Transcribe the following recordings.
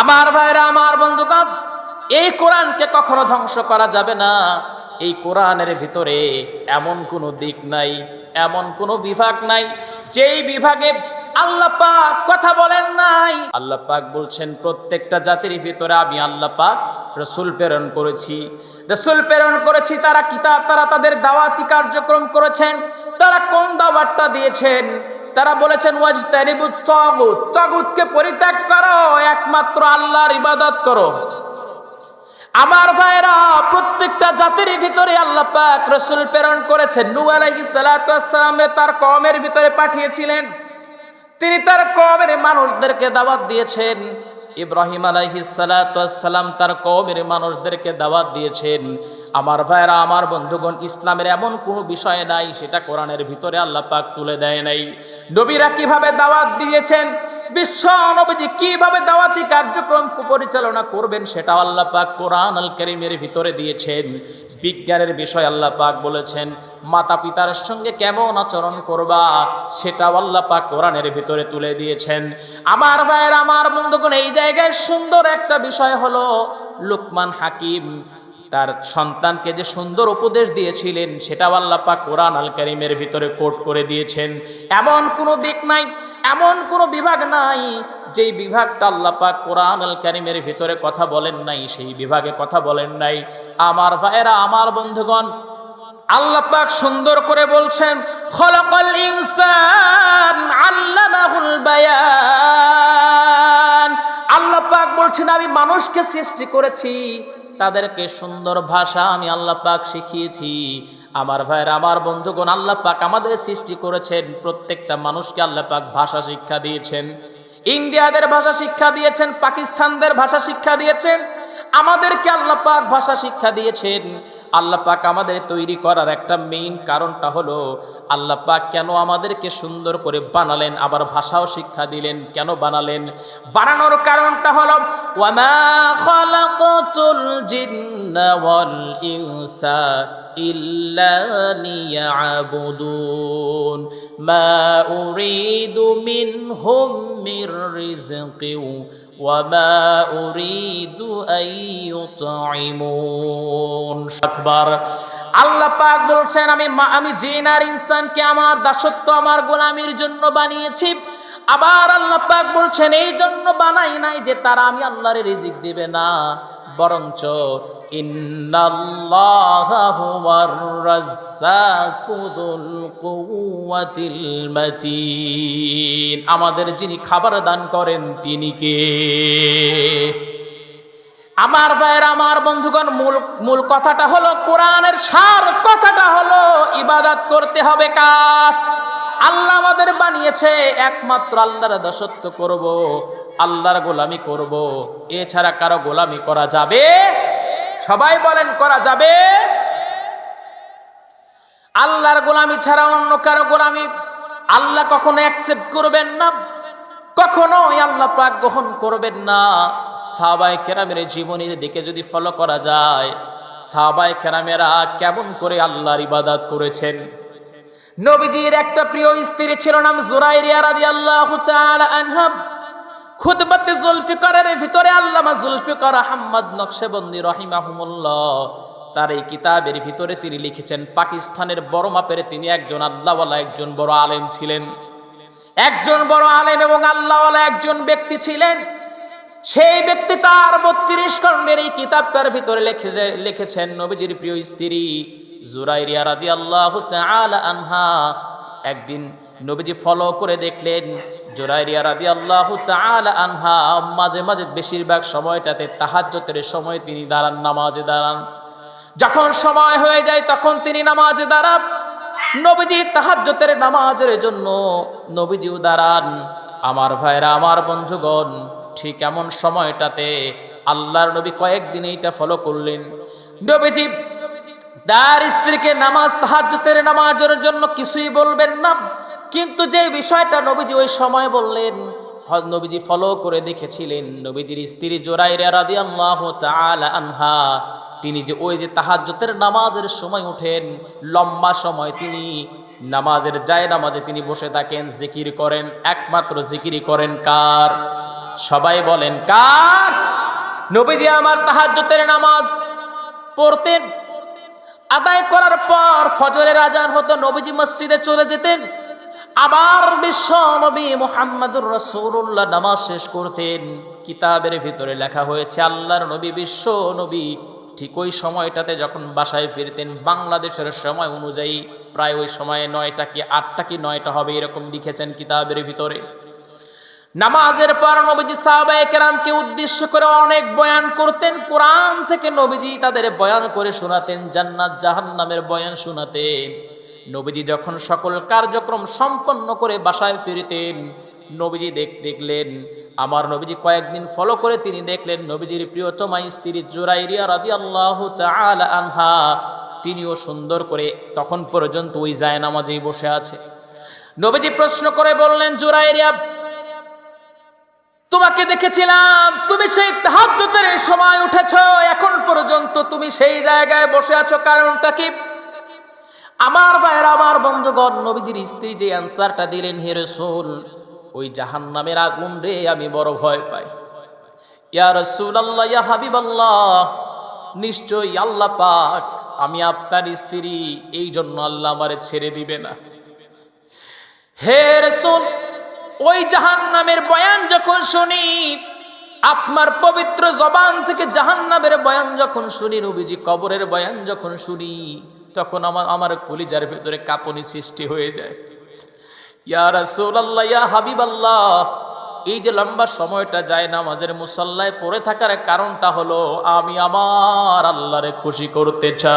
আমার ভাইরা, আমার বন্ধুগণ, এই কোরআনকে কখনো ধ্বংস করা যাবে না। এই কোরআনের ভিতরে এমন কোনো দিক নাই, এমন কোনো বিভাগ নাই, যেই বিভাগে আল্লাহ পাক কথা বলেন নাই। আল্লাহ পাক বলছেন, প্রত্যেকটা জাতির ভিতরে আমি আল্লাহ পাক রসুল প্রেরণ করেছি। রসুল প্রেরণ করেছি, তারা কিতাব, তারা তাদের দাওয়াতি কার্যক্রম করেছেন, তারা কোন দাওয়াতটা দিয়েছেন? তারা বলেছেন ওয়াজ তারিবু তগুত তগুতকে পরিত্যাগ করো, একমাত্র আল্লাহর ইবাদত করো। আমার ভাইরা প্রত্যেকটা জাতির ভিতরে আল্লাহ পাক রসুল প্রেরণ করেছেন। নূহ আলাইহিস সালাতু তার কওমের ভিতরে পাঠিয়েছিলেন। তিনি তার কওমের মানুষদেরকে দাওয়াত দিয়েছেন। ইব্রাহিম আলাইহিস ওয়াসসালাম তার কওমের মানুষদেরকে দাওয়াত দিয়েছেন। আমার ভাইরা আমার বন্ধুগণ, ইসলামের এমন কোনো বিষয় নাই, সেটা কোরআনের ভিতরে আল্লাহ পাক তুলে দেয় নাই। নবীরা কীভাবে দাওয়াত দিয়েছেন, বিশ্ব নবীজি কীভাবে দাওয়াতি কার্যক্রম পরিচালনা করবেন সেটা আল্লাহ পাক কোরআন আল করিমের ভিতরে দিয়েছেন। বিজ্ঞানের বিষয় আল্লাহ পাক বলেছেন মাতা পিতার সঙ্গে কেমন আচরণ করবা, সেটাও আল্লাহ পাক কোরআনের ভিতরে তুলে দিয়েছেন। আমার ভাইয়ের, আমার বন্ধুগণ, এই জায়গায় সুন্দর একটা বিষয় হলো, লুকমান হাকিম তার সন্তানকে যে সুন্দর উপদেশ দিয়েছিলেন, সেটাও আল্লাহ পাক কোরআন আল করিমের ভিতরে কোট করে দিয়েছেন। এমন কোনো দিক নাই, এমন কোনো বিভাগ নাই, যেই বিভাগটা আল্লাহ পাক কোরআন আল করিমের ভিতরে কথা বলেন নাই, সেই বিভাগে কথা বলেন নাই। আমার ভাইয়েরা, আমার বন্ধুগণ, আল্লাহ পাক সুন্দর করে বলছেন, খলাকাল ইনসান আল্লামাহুল পাক বলছেন, আমি মানুষকে সৃষ্টি করেছি তাদেরকে সুন্দর ভাষা আমি আল্লাহ পাক শিখিয়েছি। আমার ভাইয়ের, আমার বন্ধুগণ, আল্লাহ পাক আমাদের সৃষ্টি করেছেন, প্রত্যেকটা মানুষকে আল্লাহ পাক ভাষা শিক্ষা দিয়েছেন। ইন্ডিয়াদের ভাষা শিক্ষা দিয়েছেন, পাকিস্তানদের ভাষা শিক্ষা দিয়েছেন, আমাদেরকে আল্লাহ পাক ভাষা শিক্ষা দিয়েছেন। আল্লাহ পাক আমাদের তৈরি করার একটা মেইন কারণটা হলো, আল্লাহ পাক কেন আমাদেরকে সুন্দর করে বানালেন, আবার ভাষাও শিক্ষা দিলেন, কেন বানালেন? বানানোর কারণটা হলো, ওয়ামা খালাকাতুল জিন্না ওয়াল ইনসা ইল্লা লিয়াবুদুন। মা উরিদু মিনহুম মির রিজকিন وما أريد أن يطعمون আকবার আল্লাহ পাক বলছেন আমি মা- আমি জিন আর ইনসানকে আমার দাসত্ব আমার গোলামির জন্য বানিয়েছি আবার আল্লাহ পাক বলছেন এই জন্য বানাই নাই যে তারা আমি আল্লাহর রিজিক দিবে না বরঞ্চ আমাদের যিনি খাবার দান করেন, তিনি কে? আমার ভাইয়ের, আমার বন্ধুগণ, মূল মূল কথাটা হলো কোরআনের সার, কথাটা হলো ইবাদত করতে হবে কার? আল্লাহ আমাদের বানিয়েছে, একমাত্র আল্লাহর দাসত্ব করব, আল্লাহর গোলামি করব। এছাড়া কারও গোলামি করা যাবে? সবাই বলেন, করা যাবে? আল্লাহর গোলামি ছাড়া অন্য কারও গোলামি আল্লাহ কখনো অ্যাকসেপ্ট করবেন না। কখনোই আল্লাহ পাক গ্রহণ করবেন না। সাবাই কেরামের জীবনের দিকে যদি ফলো করা যায় সাবাই কেরামেরা কেমন করে আল্লাহর ইবাদত করেছেন? নবীজির একটা প্রিয় স্ত্রী ছিল নাম জুরাইরিয়া রাদিয়াল্লাহু তাআলা আনহা। খুতবাতে জুলফিকারের ভিতরে আল্লামা জুলফিকার আহমদ নকশেবন্দি রহিমাহুমুল্লাহ, তার এই কিতাবের ভিতরে তিনি লিখেছেন, পাকিস্তানের বড় মাপের তিনি একজন আল্লাহওয়ালা, একজন বড় আলেম ছিলেন। একজন বড় আলেম এবং আল্লাহওয়ালা একজন ব্যক্তি ছিলেন। সেই ব্যক্তি তার বত্রিশ খণ্ডের এই কিতাবটার ভিতরে লিখেছেন, নবীজির প্রিয় স্ত্রী জুরাইরিয়া রাদি আল্লাহ আনহা একদিন নবীজি ফলো করে দেখলেন, জোরাইরিয়া রাদি আল্লাহ আনহা মাঝে মাঝে বেশিরভাগ সময়টাতে তাহাজ্জতের সময় তিনি দাঁড়ান, নামাজে দাঁড়ান। যখন সময় হয়ে যায় তখন তিনি নামাজে দাঁড়ান। নবীজি তাহাজ্জতের নামাজের জন্য নবীজিও দাঁড়ান। আমার ভাইরা, আমার বন্ধুগণ, ঠিক এমন সময়টাতে আল্লাহর নবী কয়েকদিন এইটা ফলো করলেন। নবীজি তার স্ত্রীকে নামাজ তাহাজ্জতের নামাজের জন্য কিছুই বলবেন না। কিন্তু যে বিষয়টা নবীজি ওই সময় বললেন নবীজি ফলো করে দেখেছিলেন। নবীজির স্ত্রী তাআলা আনহা, তিনি যে ওই যে তাহাজ্জতের নামাজের সময় উঠেন, লম্বা সময় তিনি নামাজের যায় নামাজে তিনি বসে থাকেন, জিকির করেন, একমাত্র জিকিরি করেন কার? সবাই বলেন, কার? নবীজি আমার তাহাজ্জুদের নামাজ পড়তেন। আদায় করার পর ফজরের আজান হতো, নবীজি মসজিদে চলে যেতেন। আবার বিশ্ব নবী মোহাম্মদুর রসুল্লাহ নামাজ শেষ করতেন। কিতাবের ভিতরে লেখা হয়েছে, আল্লাহর নবী বিশ্ব নবী ঠিক ওই সময়টাতে যখন বাসায় ফিরতেন, বাংলাদেশের সময় অনুযায়ী প্রায় ওই সময়ে নয়টা কি আটটা কি নয়টা হবে এরকম লিখেছেন কিতাবের ভিতরে। নামাজের পর নবীজি সাহাবায়ে কেরামকে উদ্দেশ্য করে অনেক বয়ান করতেন। কোরআন থেকে নবীজি তাদের বয়ান করে শোনাতেন, জান্নাত জাহান্নামের বয়ান শোনাতেন। নবীজি যখন সকল কার্যক্রম সম্পন্ন করে বাসায় ফিরতেন, নবীজি দেখ দেখলেন, আমার নবীজি কয়েকদিন ফলো করে তিনি দেখলেন, নবীজির প্রিয়তমা স্ত্রী জোরাইরিয়া রাজি আল্লাহ আনহা, তিনিও সুন্দর করে তখন পর্যন্ত ওই যায় নামাজেই বসে আছে। নবীজি প্রশ্ন করে বললেন, জোরাইরিয়া তোমাকে দেখেছিলাম, তুমি সেই তাহাজ্জুদের সময় উঠেছ, এখন পর্যন্ত তুমি সেই জায়গায় বসে আছো, কারণটা কি? আমার ভাইয়ের, আমার বন্ধুগণ, নবীজির স্ত্রী যে অ্যান্সারটা দিলেন, হে রসুল, ওই জাহান্নামের আগুন রে, আমি বড় ভয় পাই। ইয়া রসুল আল্লাহ ইয়া হাবিব আল্লাহ নিশ্চয়ই আল্লাহ পাক, আমি আপনার স্ত্রী এই জন্য আল্লাহ আমারে ছেড়ে দিবে না। হে রসুল ওই জাহান নামের বয়ান যখন শুনি, আপনার পবিত্র জবান থেকে জাহান নামের বয়ান যখন শুনি, নবীজি কবরের বয়ান যখন শুনি, তখন আমার আমার কলিজার ভেতরে কাঁপনি সৃষ্টি হয়ে যায়। ইয়া রাসূল আল্লাহ ইয়া হাবিব আল্লাহ এই যে লম্বা সময়টা যায় নামাজের মুসল্লায় পড়ে থাকার কারণটা হলো, আমি আমার আল্লাহরে খুশি করতে চাই।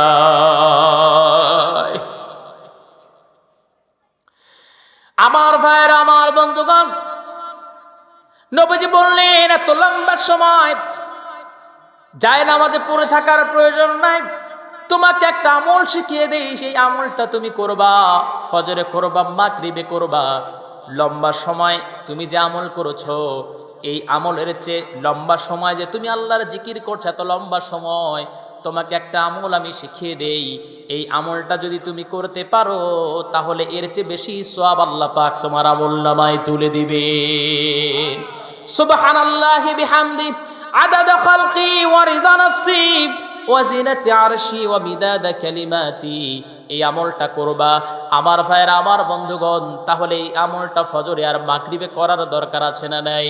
আমার ভাইয়ের, আমার বন্ধুগণ, নবীজি বললেন, এত লম্বা সময় যায় নামাজে পড়ে থাকার প্রয়োজন নাই। তোমাকে একটা আমল শিখিয়ে দেই, সেই আমলটা তুমি করবা, ফজরে করবা, মাগরিবে করবা। লম্বা সময় তুমি যে আমল করেছ, এই আমলের চেয়ে লম্বা সময় যে তুমি আল্লাহর জিকির করছ, এত লম্বা সময় তোমাকে একটা আমল আমি শিখিয়ে দেই। এই আমলটা যদি তুমি করতে পারো, তাহলে এর চেয়ে বেশি সওয়াব আল্লাহ পাক তোমার আমল নামায় তুলে দিবে। বিহামদি, আদাদ খালকি ওয়া রিদা নফসি, ওয়া জিনাতি আরশি ওয়া মিদাদা কালিমাতি। এই আমলটা করবা। আমার ভাইয়ের, আমার বন্ধুগণ, তাহলে এই আমলটা ফজরে আর মাগরিবে করার দরকার আছে না নাই?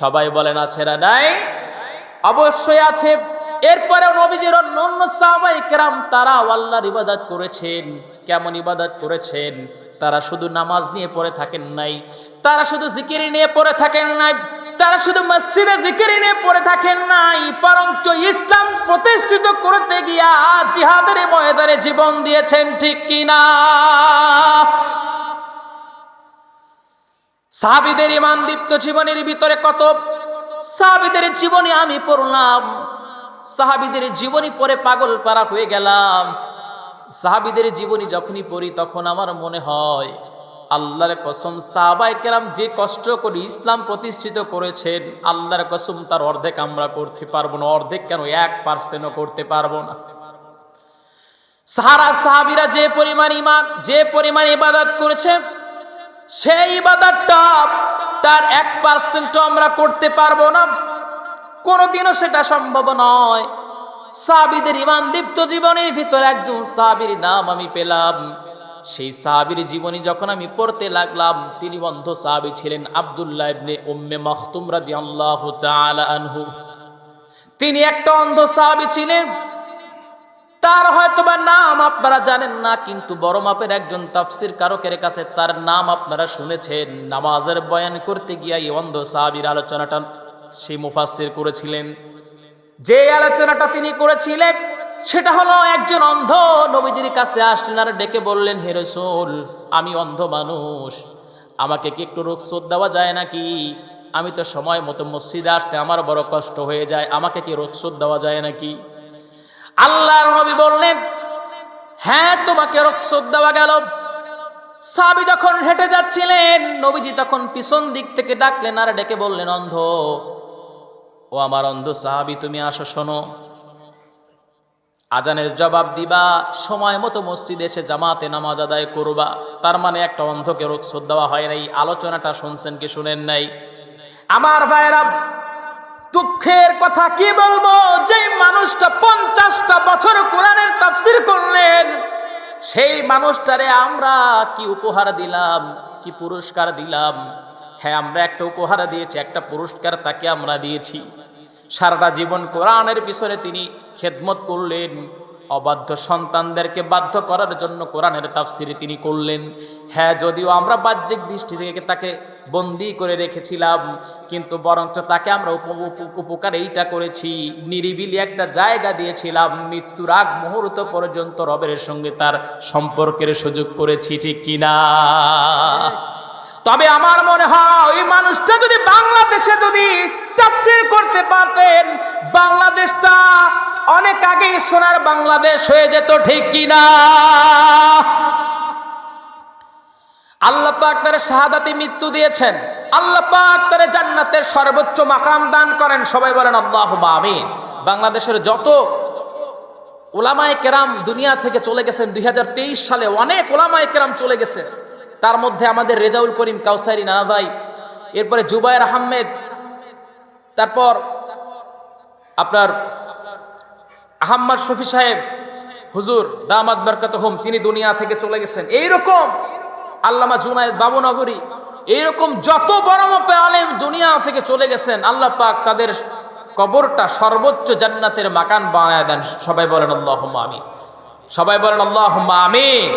সবাই বলেন, আছে না নাই? অবশ্যই আছে। এরপরে নবীজির অন্য সাহাবাই কেরাম তারা আল্লাহর ইবাদত করেছেন। কেমন ইবাদত করেছেন? তারা শুধু নামাজ নিয়ে পড়ে থাকেন নাই, তারা শুধু জিকির নিয়ে পড়ে থাকেন নাই, তারা শুধু মসজিদে জিকির নিয়ে পড়ে থাকেন নাই বরঞ্চ ইসলাম প্রতিষ্ঠিত করতে গিয়া জিহাদের ময়দানে জীবন দিয়েছেন ঠিক কিনা? সাহাবিদের ইমান দীপ্ত জীবনের ভিতরে কত? সাহাবিদের জীবনী আমি পড়লাম সাহাবিদের জীবনী পরে পাগল পারা হয়ে গেলাম। সাহাবিদের জীবনী যখনই পড়ি তখন আমার মনে হয়, আল্লাহর কসম সাহাবাই কেরাম যে কষ্ট করে ইসলাম প্রতিষ্ঠিত করেছেন, আল্লাহর কসম তার অর্ধেক আমরা করতে পারব না, অর্ধেক কেন এক পার্সেন্টও করতে পারব না। সাহারা, সাহাবিরা যে পরিমাণ ইমান যে পরিমাণ ইবাদত করেছে, সেই ইবাদতটা তার এক পার্সেন্টও আমরা করতে পারব না। কোনোদিনও সেটা সম্ভব নয়। সাবিদের ইমান দীপ্ত জীবনের ভিতরে একজন সাবির নাম আমি পেলাম। সেই সাহাবির জীবনী যখন আমি পড়তে লাগলাম, তিনি বন্ধ সাহাবি ছিলেন আবদুল্লাহ ইবনে উম্মে মখতুম রাদিয়াল্লাহু তাআলা আনহু। তিনি একটা অন্ধ সাহাবি ছিলেন। তার হয়তোবা নাম আপনারা জানেন না, কিন্তু বড় মাপের একজন তাফসির কারকের কাছে তার নাম আপনারা শুনেছেন। নামাজের বয়ান করতে গিয়া এই অন্ধ সাহাবির আলোচনাটা সেই মুফাসসির করেছিলেন। যে আলোচনাটা তিনি করেছিলেন, সেটা হলো একজন অন্ধ নবীজির কাছে আসলেন আর ডেকে বললেন, হে রসুল, আমি অন্ধ মানুষ। আমাকে কি একটু রুখসত দেওয়া যায় নাকি? আমি তো সময় মতো মসজিদে আসতে আমার বড় কষ্ট হয়ে যায়। আমাকে কি রুখসত দেওয়া যায় নাকি? আল্লাহর নবী বললেন হ্যাঁ তোমাকে রক্ষত দেওয়া গেল। সাবি যখন হেঁটে যাচ্ছিলেন, নবীজি তখন পিছন দিক থেকে ডাকলেন আর ডেকে বললেন, অন্ধ ও আমার অন্ধ সাহাবি, তুমি আসো, শোনো। আজানের জবাব দিবা, সময় মতো মসজিদে এসে জামাতে নামাজ আদায় করবা। তার মানে একটা অন্ধকে রক্ষত দেওয়া হয় নাই, আলোচনাটা শুনছেন কি শুনেন নাই? আমার ভাইরা দুঃখের কথা কি বলব? যে মানুষটা পঞ্চাশটা বছর কোরআনের তাফসির করলেন, সেই মানুষটারে আমরা কি উপহার দিলাম, কি পুরস্কার দিলাম? হ্যাঁ আমরা একটা উপহার দিয়েছি, একটা পুরস্কার তাকে আমরা দিয়েছি। সারাটা জীবন কোরআনের পিছনে তিনি খেদমত করলেন, অবাধ্য সন্তানদেরকে বাধ্য করার জন্য কোরআনের তাফসিরে তিনি করলেন। হ্যাঁ যদিও আমরা বাহ্যিক দৃষ্টি থেকে তাকে বন্দি করে রেখেছিলাম, কিন্তু বরঞ্চ তাকে আমরা উপ- উপ- উপকার এইটা করেছি, নিরিবিলি একটা জায়গা দিয়েছিলাম, মৃত্যুর আগ মুহূর্ত পর্যন্ত রবের সঙ্গে তার সম্পর্কের সুযোগ করেছি, ঠিক কিনা? তবে আমার মনে হয় ওই মানুষটা যদি বাংলাদেশে যদি তাফসীর করতে পারতেন, বাংলাদেশটা অনেক আগেই সোনার বাংলাদেশ হয়ে যেত, ঠিক কিনা আল্লাহ পাক শাহাদাতি মৃত্যু দিয়েছেন। আল্লাহ পাক তার জান্নাতের সর্বোচ্চ মাকাম দান করেন। সবাই বলেন আল্লাহ আমিন। বাংলাদেশের যত ওলামায়ে কেরাম দুনিয়া থেকে চলে গেছেন, দুই হাজার তেইশ সালে অনেক ওলামায়ে কেরাম চলে গেছে। তার মধ্যে আমাদের রেজাউল করিম কাউসারি নানা ভাই এরপরে জুবায়ের আহমেদ, তারপর আপনার আহম্মদ শফি সাহেব, হুজুর দামাদ বরকত হোম, তিনি দুনিয়া থেকে চলে গেছেন। এইরকম আল্লামা জুনায়দ বাবুনগরী, এইরকম যত বড় মপে আলেম দুনিয়া থেকে চলে গেছেন, আল্লাহ পাক তাদের কবরটা সর্বোচ্চ জান্নাতের মাকান বানায় দেন। সবাই বলেন আল্লাহ আমিন। সবাই বলেন আল্লাহ আমিন।